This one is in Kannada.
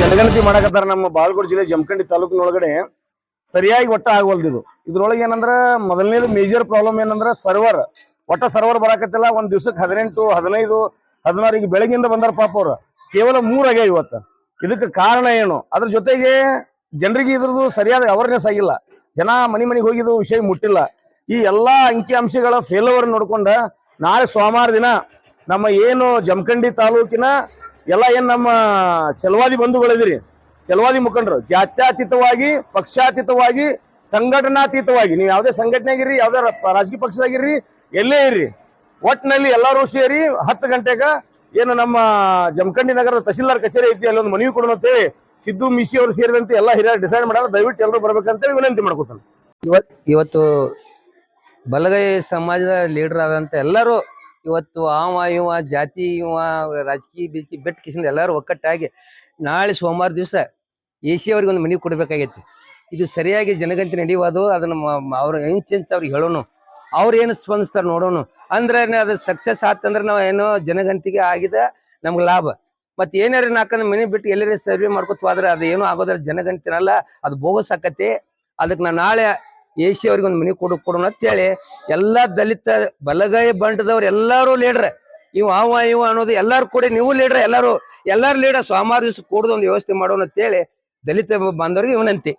ಜನಗಣತಿ ಮಾಡಕತ್ತಾರ ನಮ್ಮ ಬಾಗಲಕೋಟೆ ಜಿಲ್ಲೆ ಜಮಖಂಡಿ ತಾಲೂಕಿನೊಳಗಡೆ ಸರಿಯಾಗಿ ಒಟ್ಟ ಆಗವಲ್ದಿದು. ಇದ್ರೊಳಗೆ ಏನಂದ್ರ ಮೊದಲನೇದು ಮೇಜರ್ ಪ್ರಾಬ್ಲಮ್ ಏನಂದ್ರ ಸರ್ವರ್ ಒಟ್ಟ ಸರ್ವರ್ ಬರಾಕತ್ತಿಲ್ಲ, ಒಂದ್ ದಿವ್ಸಕ್ಕೆ ಹದಿನೆಂಟು, ಹದಿನೈದು, ಹದಿನಾರು, ಈಗ ಬೆಳಗಿಂದ ಬಂದಾರ ಪಾಪ ಅವ್ರು. ಕೇವಲ ಮೂರಾಗೆ ಇವತ್ತು. ಇದಕ್ಕೆ ಕಾರಣ ಏನು? ಅದ್ರ ಜೊತೆಗೆ ಜನರಿಗೆ ಇದ್ರದ್ದು ಸರಿಯಾದ ಅವೇರ್ನೆಸ್ ಆಗಿಲ್ಲ. ಜನ ಮನೆ ಮನೆಗೆ ಹೋಗಿದ್ದು ವಿಷಯ ಮುಟ್ಟಿಲ್ಲ. ಈ ಎಲ್ಲಾ ಅಂಕಿ ಅಂಶಗಳ ಫೇಲೋವರ್ ನೋಡ್ಕೊಂಡ ನಾಳೆ ಸೋಮವಾರ ದಿನ ನಮ್ಮ ಏನು ಜಮಖಂಡಿ ತಾಲೂಕಿನ ಎಲ್ಲ ಏನು ನಮ್ಮ ಚಲವಾದಿ ಬಂಧುಗಳಿದಿರಿ ಚಲವಾದಿ ಮುಖಂಡರು, ಜಾತ್ಯತೀತವಾಗಿ, ಪಕ್ಷಾತೀತವಾಗಿ, ಸಂಘಟನಾತೀತವಾಗಿ, ನೀವು ಯಾವುದೇ ಸಂಘಟನೆಗಿರಿ ಯಾವುದೇ ರಾಜಕೀಯ ಪಕ್ಷದಾಗಿರ್ರಿ, ಎಲ್ಲೇ ಇರ್ರಿ ಒಟ್ಟಿನಲ್ಲಿ ಎಲ್ಲರೂ ಸೇರಿ ಹತ್ತು ಗಂಟೆಗ ಏನು ನಮ್ಮ ಜಮಖಂಡಿ ನಗರದ ತಹಸೀಲ್ದಾರ್ ಕಚೇರಿ ಐತಿ ಒಂದು ಮನವಿ ಕೊಡೋಣ ಅಂತೇಳಿ ಸಿದ್ದು ಮಿಶಿ ಅವರು ಸೇರಿದಂತೆ ಎಲ್ಲ ಹಿರಿಯರು ಡಿಸೈಡ್ ಮಾಡ್ಯಾರ ದಯವಿಟ್ಟು ಎಲ್ಲರೂ ಬರ್ಬೇಕಂತೇಳಿ ವಿನಂತಿ ಮಾಡ್ಕೊತಾನೆ. ಇವತ್ ಇವತ್ತು ಬಲಗೈ ಸಮಾಜದ ಲೀಡರ್ ಆದಂತ ಎಲ್ಲರೂ ಇವತ್ತು ಆವ ಇವ, ಜಾತಿ, ಇವ, ರಾಜಕೀಯ ಬೀಜಕಿ ಬೆಟ್ ಕಿಸಿಂದ ಎಲ್ಲರೂ ಒಕ್ಕಟ್ಟಾಗಿ ನಾಳೆ ಸೋಮವಾರ ದಿವಸ ಎ ಸಿ ಅವ್ರಿಗೆ ಒಂದು ಮನಿ ಕೊಡ್ಬೇಕಾಗೈತಿ. ಇದು ಸರಿಯಾಗಿ ಜನಗಂತಿ ನಡೆಯುವುದು, ಅದನ್ನ ಅವ್ರ ಇಂಚ್ ಅವ್ರಿಗೆ ಹೇಳೋನು, ಅವ್ರು ಏನು ಸ್ಪಂದಿಸ್ತಾರ ನೋಡೋನು ಅಂದ್ರೆ ಅದು ಸಕ್ಸಸ್ ಆತಂದ್ರೆ ನಾವು ಏನೋ ಜನಗಂತಿಗೆ ಆಗಿದೆ, ನಮ್ಗೆ ಲಾಭ. ಮತ್ತೆ ಏನಾರ ನಾಕಂದ್ರೆ ಮನೆ ಬಿಟ್ಟು ಎಲ್ಲರ ಸರ್ವೆ ಮಾಡ್ಕೊತ ಹೋದ್ರೆ ಅದು ಏನೂ ಆಗೋದ್ರ ಜನಗಂತಿನಲ್ಲ ಅದು ಬೋಗಸ್ ಆಕತಿ. ಅದಕ್ಕೆ ನಾನು ನಾಳೆ ಅವ್ರಿಗೆ ಒಂದು ಮನೆ ಕೊಡು, ಕೊಡೋಣ ಅಂತೇಳಿ ಎಲ್ಲಾ ದಲಿತ ಬಲಗೈ ಬಂಟದವ್ರು ಎಲ್ಲಾರು ಲೀಡ್ರ್. ಇವ್ ಅವ ಇವ ಅನ್ನೋದು ಎಲ್ಲಾರು ಕೊಡಿ ನೀವು ಲೀಡ್ರ್, ಎಲ್ಲಾರು ಎಲ್ಲಾರು ಲೀಡರ್ ಸೋಮವಾರ ದಿವಸ ಒಂದು ವ್ಯವಸ್ಥೆ ಮಾಡೋಣ ಅಂತೇಳಿ ದಲಿತ ಬಾಂಧವರಿಗೆ ವಿನಂತಿ.